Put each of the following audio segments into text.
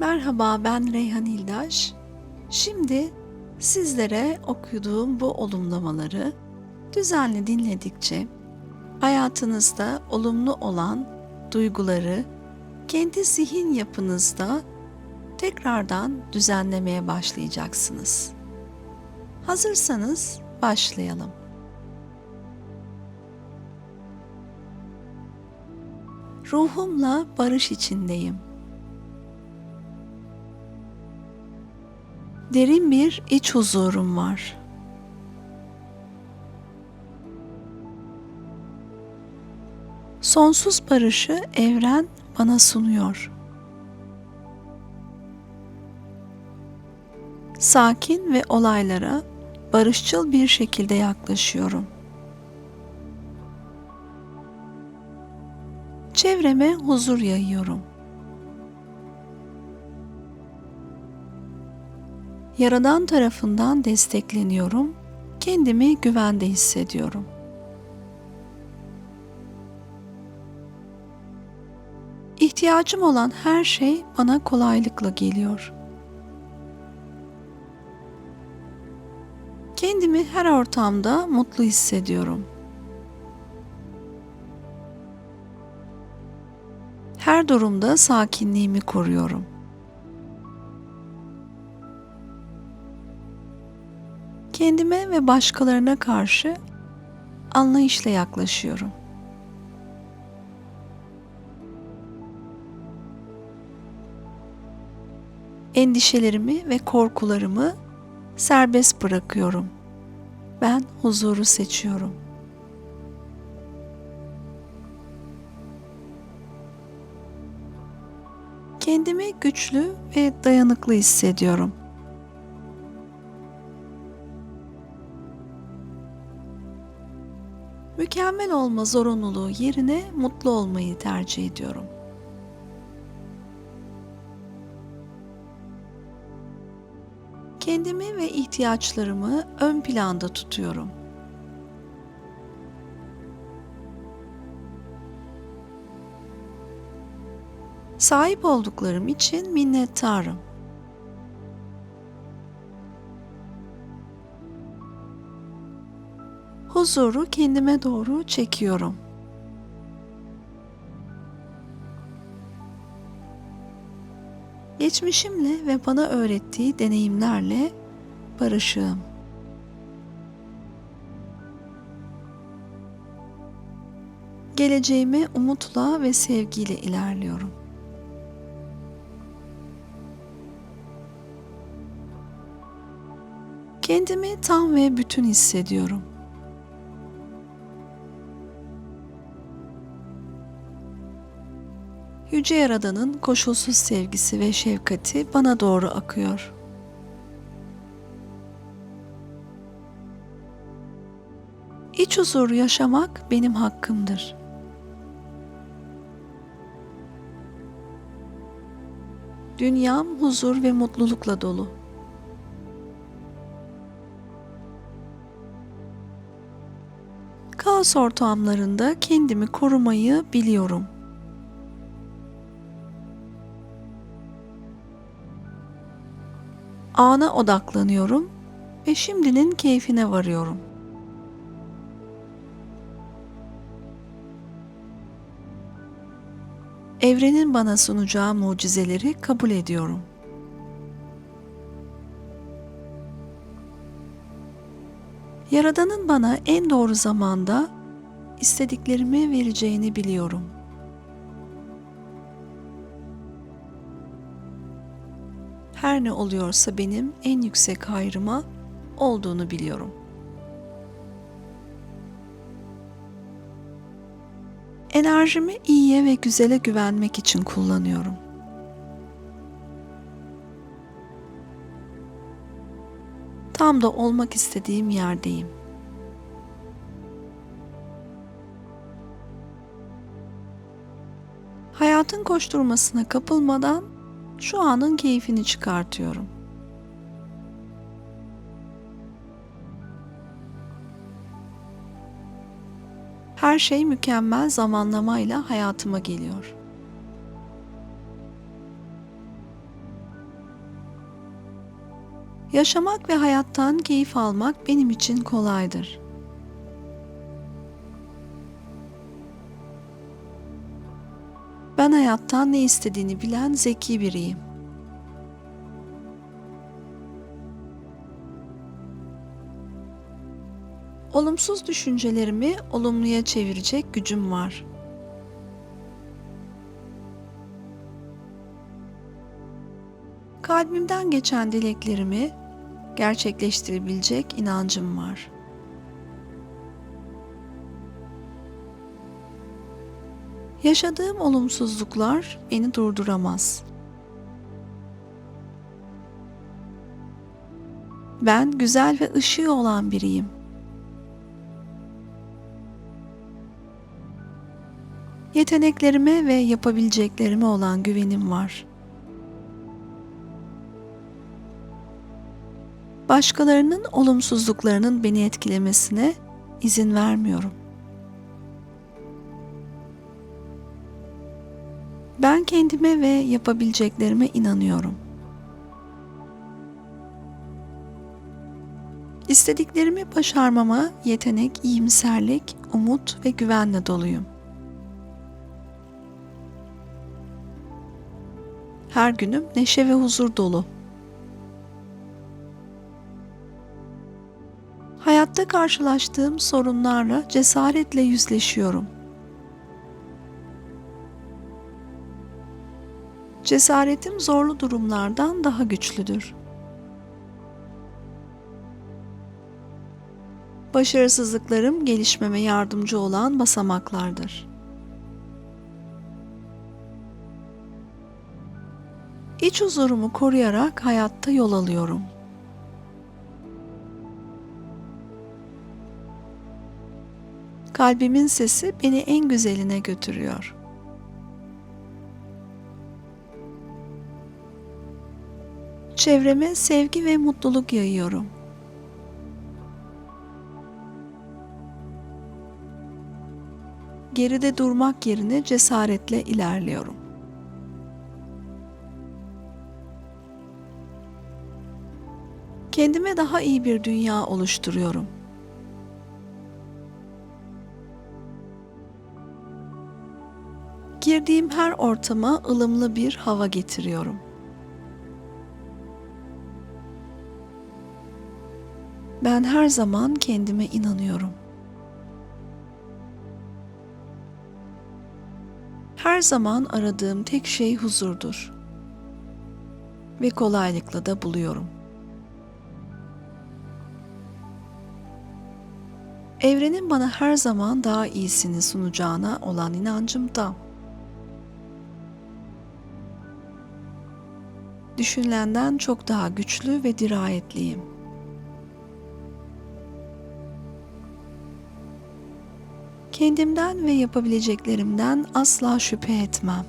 Merhaba ben Reyhan İldaş. Şimdi sizlere okuduğum bu olumlamaları düzenli dinledikçe hayatınızda olumlu olan duyguları kendi zihin yapınızda tekrardan düzenlemeye başlayacaksınız. Hazırsanız başlayalım. Ruhumla barış içindeyim. Derin bir iç huzurum var. Sonsuz barışı evren bana sunuyor. Sakin ve olaylara barışçıl bir şekilde yaklaşıyorum. Çevreme huzur yayıyorum. Yaradan tarafından destekleniyorum. Kendimi güvende hissediyorum. İhtiyacım olan her şey bana kolaylıkla geliyor. Kendimi her ortamda mutlu hissediyorum. Her durumda sakinliğimi koruyorum. Kendime ve başkalarına karşı anlayışla yaklaşıyorum. Endişelerimi ve korkularımı serbest bırakıyorum. Ben huzuru seçiyorum. Kendimi güçlü ve dayanıklı hissediyorum. Mükemmel olma zorunluluğu yerine mutlu olmayı tercih ediyorum. Kendimi ve ihtiyaçlarımı ön planda tutuyorum. Sahip olduklarım için minnettarım. Huzuru kendime doğru çekiyorum. Geçmişimle ve bana öğrettiği deneyimlerle barışığım. Geleceğime umutla ve sevgiyle ilerliyorum. Kendimi tam ve bütün hissediyorum. Yüce Yaradan'ın koşulsuz sevgisi ve şefkati bana doğru akıyor. İç huzuru yaşamak benim hakkımdır. Dünyam huzur ve mutlulukla dolu. Kaos ortamlarında kendimi korumayı biliyorum. Ana odaklanıyorum ve şimdinin keyfine varıyorum. Evrenin bana sunacağı mucizeleri kabul ediyorum. Yaradan'ın bana en doğru zamanda istediklerimi vereceğini biliyorum. Her ne oluyorsa benim en yüksek hayrıma olduğunu biliyorum. Enerjimi iyiye ve güzele güvenmek için kullanıyorum. Tam da olmak istediğim yerdeyim. Hayatın koşturmasına kapılmadan şu anın keyfini çıkartıyorum. Her şey mükemmel zamanlamayla hayatıma geliyor. Yaşamak ve hayattan keyif almak benim için kolaydır. Ben hayattan ne istediğini bilen zeki biriyim. Olumsuz düşüncelerimi olumluya çevirecek gücüm var. Kalbimden geçen dileklerimi gerçekleştirebilecek inancım var. Yaşadığım olumsuzluklar beni durduramaz. Ben güzel ve ışığı olan biriyim. Yeteneklerime ve yapabileceklerime olan güvenim var. Başkalarının olumsuzluklarının beni etkilemesine izin vermiyorum. Ben kendime ve yapabileceklerime inanıyorum. İstediklerimi başarmama yetenek, iyimserlik, umut ve güvenle doluyum. Her günüm neşe ve huzur dolu. Hayatta karşılaştığım sorunlarla cesaretle yüzleşiyorum. Cesaretim zorlu durumlardan daha güçlüdür. Başarısızlıklarım gelişmeme yardımcı olan basamaklardır. İç huzurumu koruyarak hayatta yol alıyorum. Kalbimin sesi beni en güzeline götürüyor. Çevreme sevgi ve mutluluk yayıyorum. Geride durmak yerine cesaretle ilerliyorum. Kendime daha iyi bir dünya oluşturuyorum. Girdiğim her ortama ılımlı bir hava getiriyorum. Ben her zaman kendime inanıyorum. Her zaman aradığım tek şey huzurdur. Ve kolaylıkla da buluyorum. Evrenin bana her zaman daha iyisini sunacağına olan inancım tam. Düşünülenden çok daha güçlü ve dirayetliyim. Kendimden ve yapabileceklerimden asla şüphe etmem.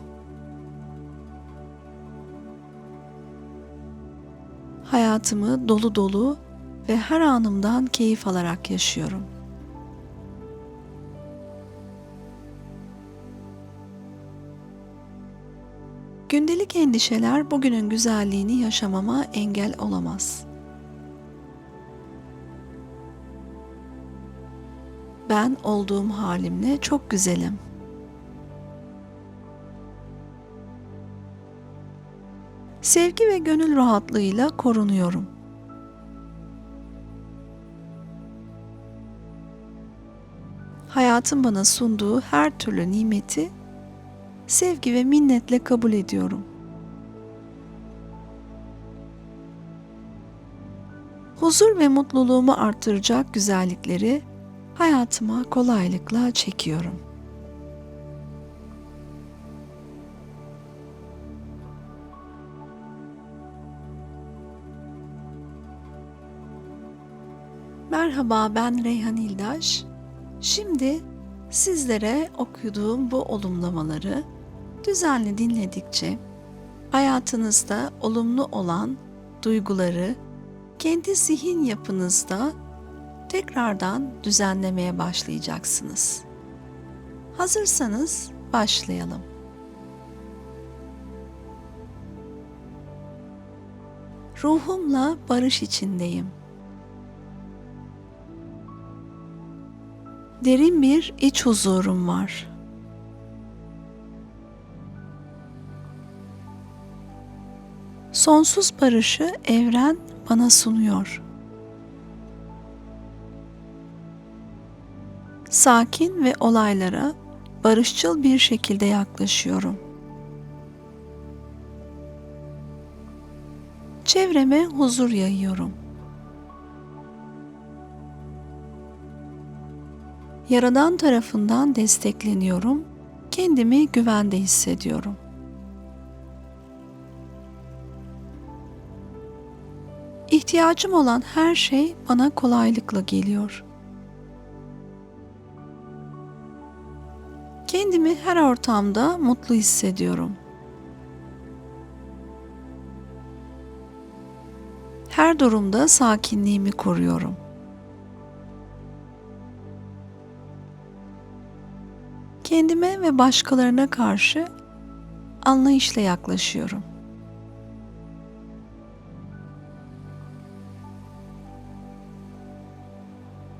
Hayatımı dolu dolu ve her anımdan keyif alarak yaşıyorum. Gündelik endişeler bugünün güzelliğini yaşamama engel olamaz. Ben olduğum halimle çok güzelim. Sevgi ve gönül rahatlığıyla korunuyorum. Hayatın bana sunduğu her türlü nimeti sevgi ve minnetle kabul ediyorum. Huzur ve mutluluğumu artıracak güzellikleri hayatıma kolaylıkla çekiyorum. Merhaba ben Reyhan İldaş. Şimdi sizlere okuduğum bu olumlamaları düzenli dinledikçe hayatınızda olumlu olan duyguları kendi zihin yapınızda tekrardan düzenlemeye başlayacaksınız. Hazırsanız başlayalım. Ruhumla barış içindeyim. Derin bir iç huzurum var. Sonsuz barışı evren bana sunuyor. Sakin ve olaylara barışçıl bir şekilde yaklaşıyorum. Çevreme huzur yayıyorum. Yaradan tarafından destekleniyorum. Kendimi güvende hissediyorum. İhtiyacım olan her şey bana kolaylıkla geliyor. Kendimi her ortamda mutlu hissediyorum. Her durumda sakinliğimi koruyorum. Kendime ve başkalarına karşı anlayışla yaklaşıyorum.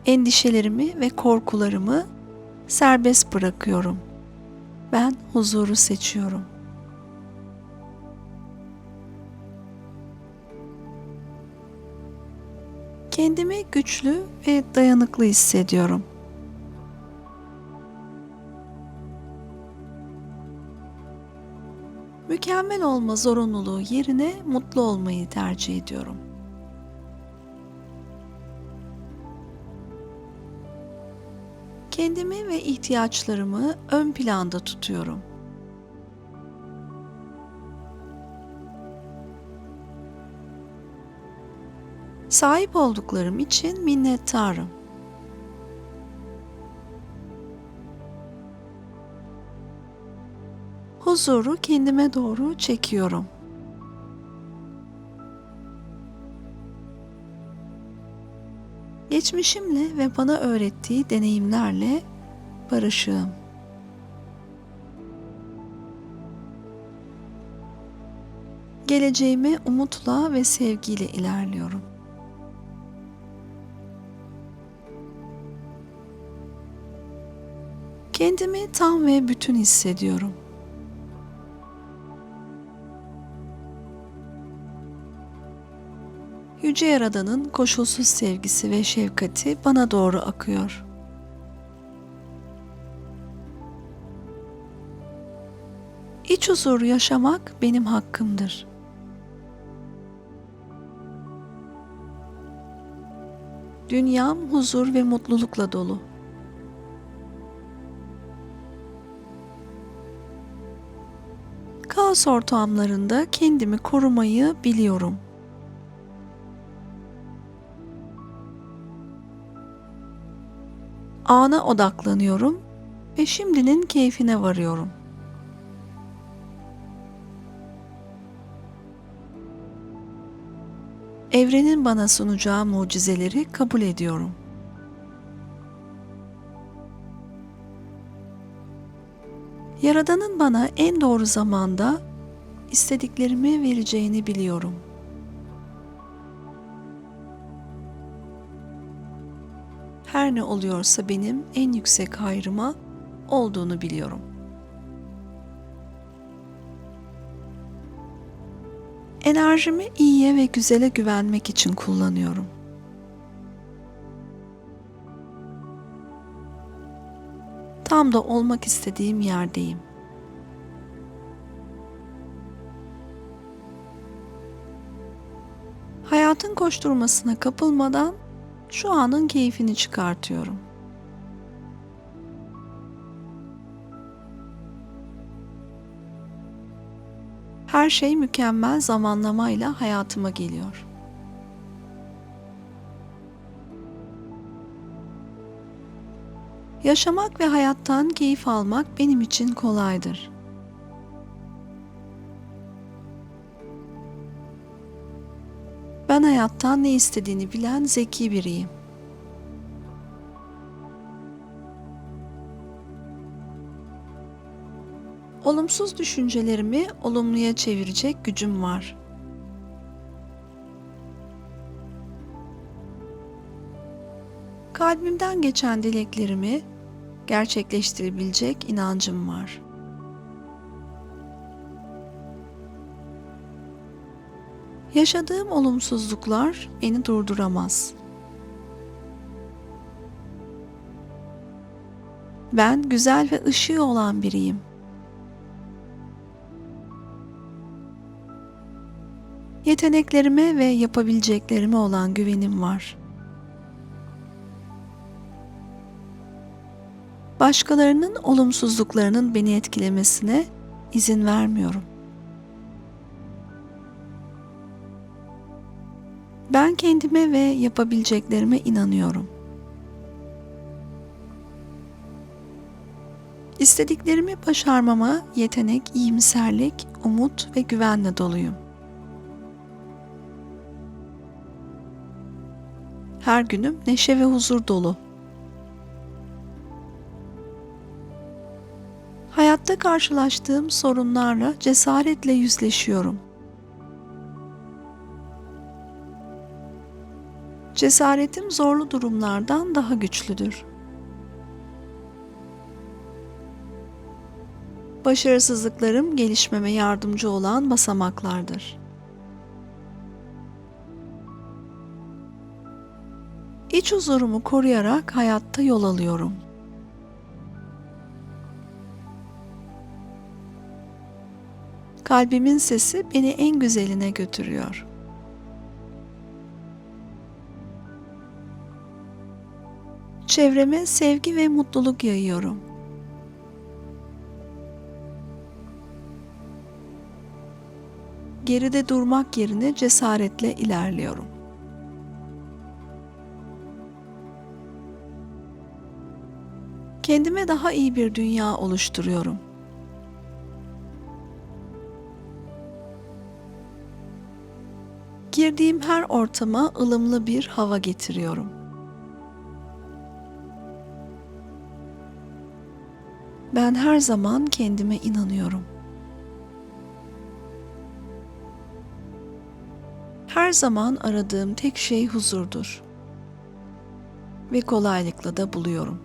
Endişelerimi ve korkularımı serbest bırakıyorum. Ben huzuru seçiyorum. Kendimi güçlü ve dayanıklı hissediyorum. Mükemmel olma zorunluluğu yerine mutlu olmayı tercih ediyorum. Kendimi ve ihtiyaçlarımı ön planda tutuyorum. Sahip olduklarım için minnettarım. Huzuru kendime doğru çekiyorum. Geçmişimle ve bana öğrettiği deneyimlerle barışığım. Geleceğime umutla ve sevgiyle ilerliyorum. Kendimi tam ve bütün hissediyorum. Yüce Yaradan'ın koşulsuz sevgisi ve şefkati bana doğru akıyor. İç huzuru yaşamak benim hakkımdır. Dünyam huzur ve mutlulukla dolu. Kaos ortamlarında kendimi korumayı biliyorum. Ana odaklanıyorum ve şimdinin keyfine varıyorum. Evrenin bana sunacağı mucizeleri kabul ediyorum. Yaradan'ın bana en doğru zamanda istediklerimi vereceğini biliyorum. Her ne oluyorsa benim en yüksek hayrıma olduğunu biliyorum. Enerjimi iyiye ve güzele güvenmek için kullanıyorum. Tam da olmak istediğim yerdeyim. Hayatın koşturmasına kapılmadan şu anın keyfini çıkartıyorum. Her şey mükemmel zamanlamayla hayatıma geliyor. Yaşamak ve hayattan keyif almak benim için kolaydır. hayattan ne istediğini bilen zeki biriyim. Olumsuz düşüncelerimi olumluya çevirecek gücüm var. Kalbimden geçen dileklerimi gerçekleştirebilecek inancım var.'' Yaşadığım olumsuzluklar beni durduramaz. Ben güzel ve ışığı olan biriyim. Yeteneklerime ve yapabileceklerime olan güvenim var. Başkalarının olumsuzluklarının beni etkilemesine izin vermiyorum. Ben kendime ve yapabileceklerime inanıyorum. İstediklerimi başarmama yetenek, iyimserlik, umut ve güvenle doluyum. Her günüm neşe ve huzur dolu. Hayatta karşılaştığım sorunlarla cesaretle yüzleşiyorum. Cesaretim zorlu durumlardan daha güçlüdür. Başarısızlıklarım gelişmeme yardımcı olan basamaklardır. İç huzurumu koruyarak hayatta yol alıyorum. Kalbimin sesi beni en güzeline götürüyor. Çevreme sevgi ve mutluluk yayıyorum. Geride durmak yerine cesaretle ilerliyorum. Kendime daha iyi bir dünya oluşturuyorum. Girdiğim her ortama ılımlı bir hava getiriyorum. Ben her zaman kendime inanıyorum. Her zaman aradığım tek şey huzurdur. Ve kolaylıkla da buluyorum.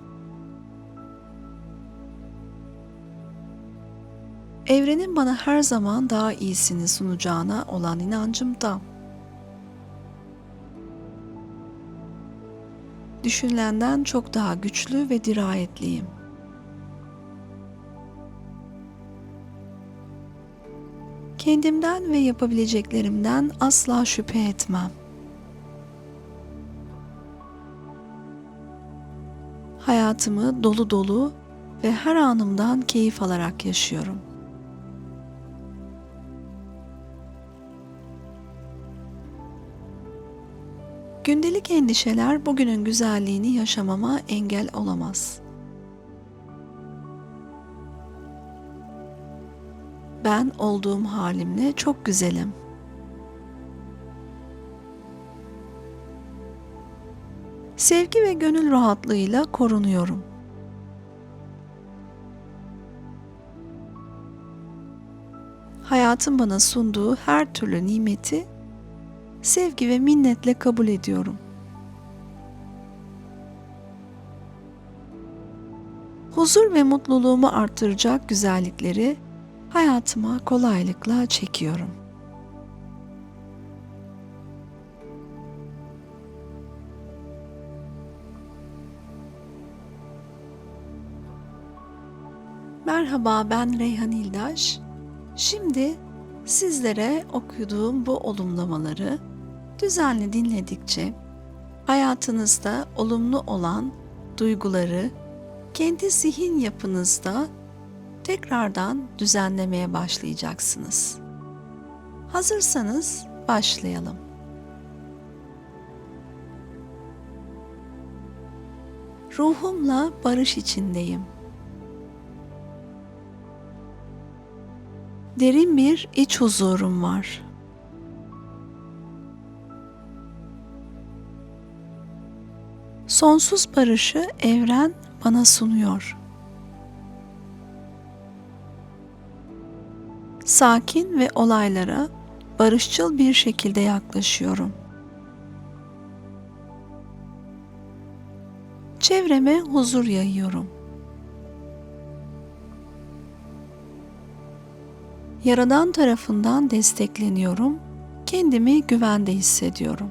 Evrenin bana her zaman daha iyisini sunacağına olan inancım tam. Düşünülenden çok daha güçlü ve dirayetliyim. Kendimden ve yapabileceklerimden asla şüphe etmem. Hayatımı dolu dolu ve her anımdan keyif alarak yaşıyorum. Gündelik endişeler bugünün güzelliğini yaşamama engel olamaz. Ben olduğum halimle çok güzelim. Sevgi ve gönül rahatlığıyla korunuyorum. Hayatın bana sunduğu her türlü nimeti sevgi ve minnetle kabul ediyorum. Huzur ve mutluluğumu artıracak güzellikleri hayatıma kolaylıkla çekiyorum. Merhaba ben Reyhan İldaş. Şimdi sizlere okuduğum bu olumlamaları düzenli dinledikçe hayatınızda olumlu olan duyguları kendi zihin yapınızda tekrardan düzenlemeye başlayacaksınız. Hazırsanız başlayalım. Ruhumla barış içindeyim. Derin bir iç huzurum var. Sonsuz barışı evren bana sunuyor. Sakin ve olaylara barışçıl bir şekilde yaklaşıyorum. Çevreme huzur yayıyorum. Yaradan tarafından destekleniyorum. Kendimi güvende hissediyorum.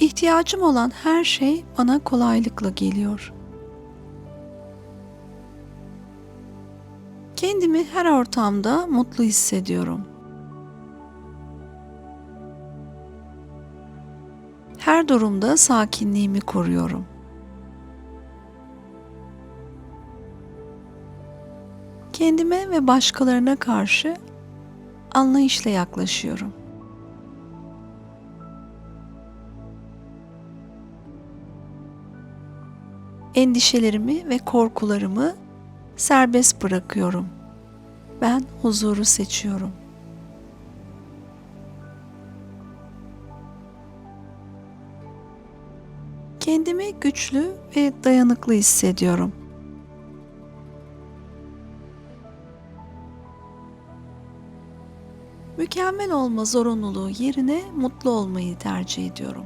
İhtiyacım olan her şey bana kolaylıkla geliyor. Kendimi her ortamda mutlu hissediyorum. Her durumda sakinliğimi koruyorum. Kendime ve başkalarına karşı anlayışla yaklaşıyorum. Endişelerimi ve korkularımı serbest bırakıyorum. Ben huzuru seçiyorum. Kendimi güçlü ve dayanıklı hissediyorum. Mükemmel olma zorunluluğu yerine mutlu olmayı tercih ediyorum.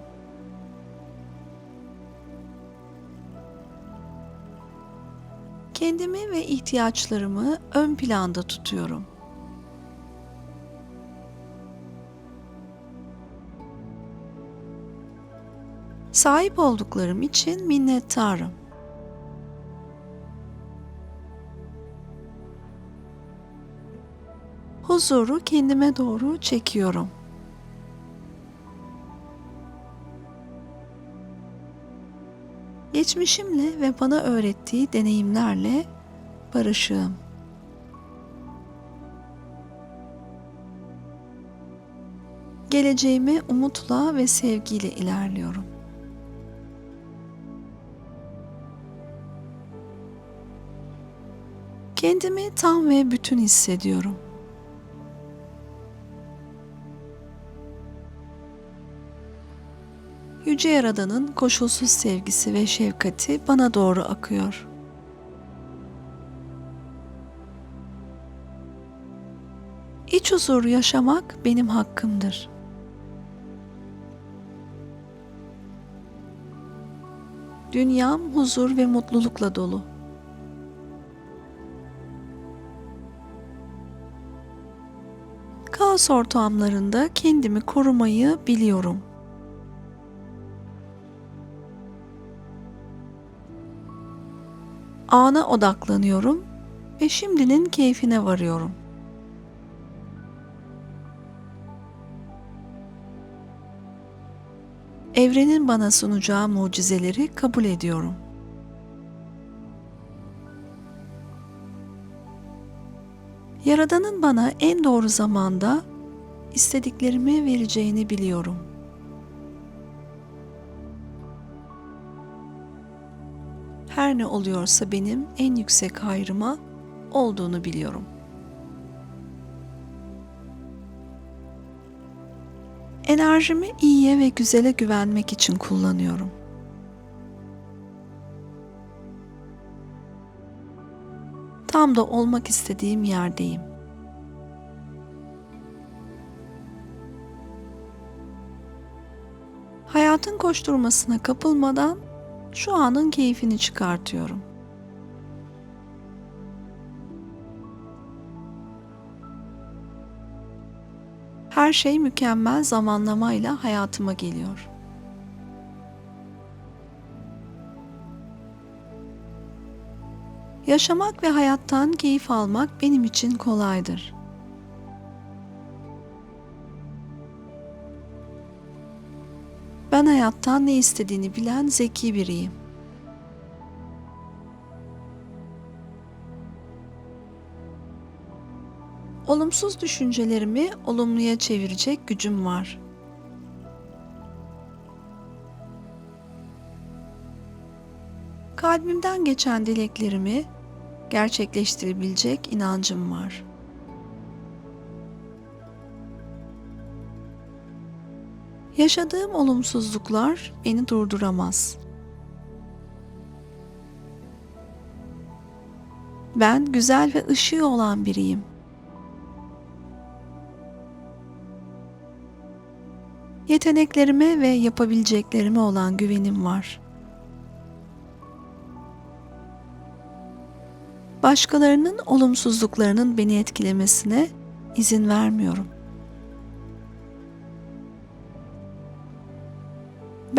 Kendimi ve ihtiyaçlarımı ön planda tutuyorum. Sahip olduklarım için minnettarım. Huzuru kendime doğru çekiyorum. Geçmişimle ve bana öğrettiği deneyimlerle barışığım. Geleceğime umutla ve sevgiyle ilerliyorum. Kendimi tam ve bütün hissediyorum. Yüce Yaradan'ın koşulsuz sevgisi ve şefkati bana doğru akıyor. İç huzuru yaşamak benim hakkımdır. Dünyam huzur ve mutlulukla dolu. Kaos ortamlarında kendimi korumayı biliyorum. Ana odaklanıyorum ve şimdinin keyfine varıyorum. Evrenin bana sunacağı mucizeleri kabul ediyorum. Yaradan'ın bana en doğru zamanda istediklerimi vereceğini biliyorum. Her ne oluyorsa benim en yüksek hayrıma olduğunu biliyorum. Enerjimi iyiye ve güzele güvenmek için kullanıyorum. Tam da olmak istediğim yerdeyim. Hayatın koşturmasına kapılmadan şu anın keyfini çıkartıyorum. Her şey mükemmel zamanlamayla hayatıma geliyor. Yaşamak ve hayattan keyif almak benim için kolaydır. Ben hayattan ne istediğini bilen zeki biriyim. Olumsuz düşüncelerimi olumluya çevirecek gücüm var. Kalbimden geçen dileklerimi gerçekleştirebilecek inancım var. Yaşadığım olumsuzluklar beni durduramaz. Ben güzel ve ışığı olan biriyim. Yeteneklerime ve yapabileceklerime olan güvenim var. Başkalarının olumsuzluklarının beni etkilemesine izin vermiyorum.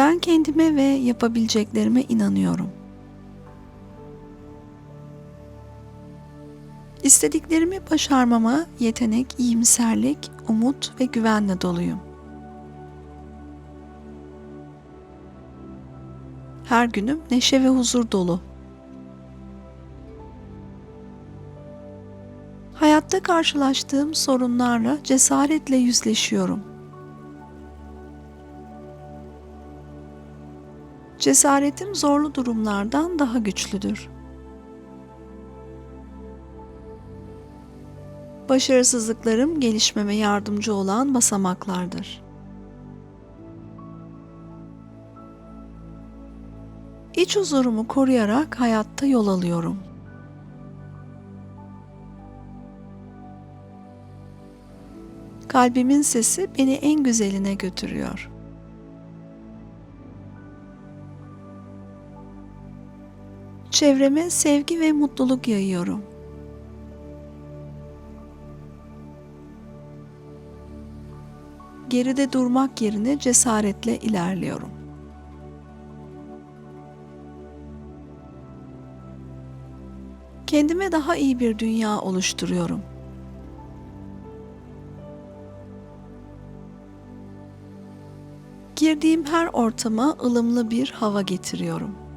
Ben kendime ve yapabileceklerime inanıyorum. İstediklerimi başarmama yetenek, iyimserlik, umut ve güvenle doluyum. Her günüm neşe ve huzur dolu. Hayatta karşılaştığım sorunlarla cesaretle yüzleşiyorum. Cesaretim zorlu durumlardan daha güçlüdür. Başarısızlıklarım gelişmeme yardımcı olan basamaklardır. İç huzurumu koruyarak hayatta yol alıyorum. Kalbimin sesi beni en güzeline götürüyor. Çevreme sevgi ve mutluluk yayıyorum. Geride durmak yerine cesaretle ilerliyorum. Kendime daha iyi bir dünya oluşturuyorum. Girdiğim her ortama ılımlı bir hava getiriyorum.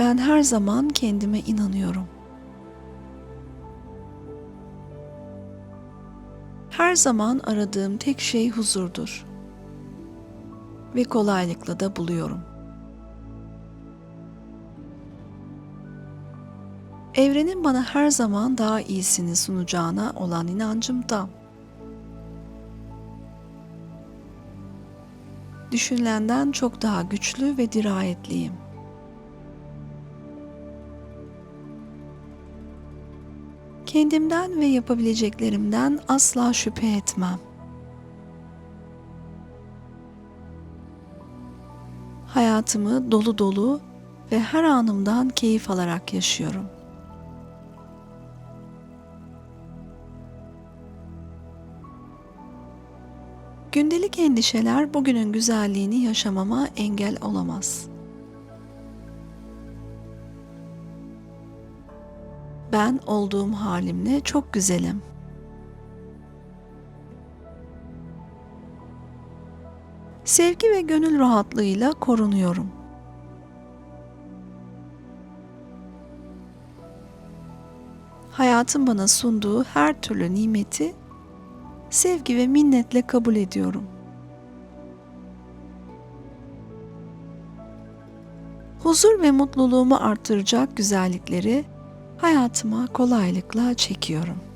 Ben her zaman kendime inanıyorum. Her zaman aradığım tek şey huzurdur. Ve kolaylıkla da buluyorum. Evrenin bana her zaman daha iyisini sunacağına olan inancım tam. Düşünülenden çok daha güçlü ve dirayetliyim. Kendimden ve yapabileceklerimden asla şüphe etmem. Hayatımı dolu dolu ve her anımdan keyif alarak yaşıyorum. Gündelik endişeler bugünün güzelliğini yaşamama engel olamaz. Ben olduğum halimle çok güzelim. Sevgi ve gönül rahatlığıyla korunuyorum. Hayatın bana sunduğu her türlü nimeti sevgi ve minnetle kabul ediyorum. Huzur ve mutluluğumu artıracak güzellikleri hayatıma kolaylıkla çekiyorum.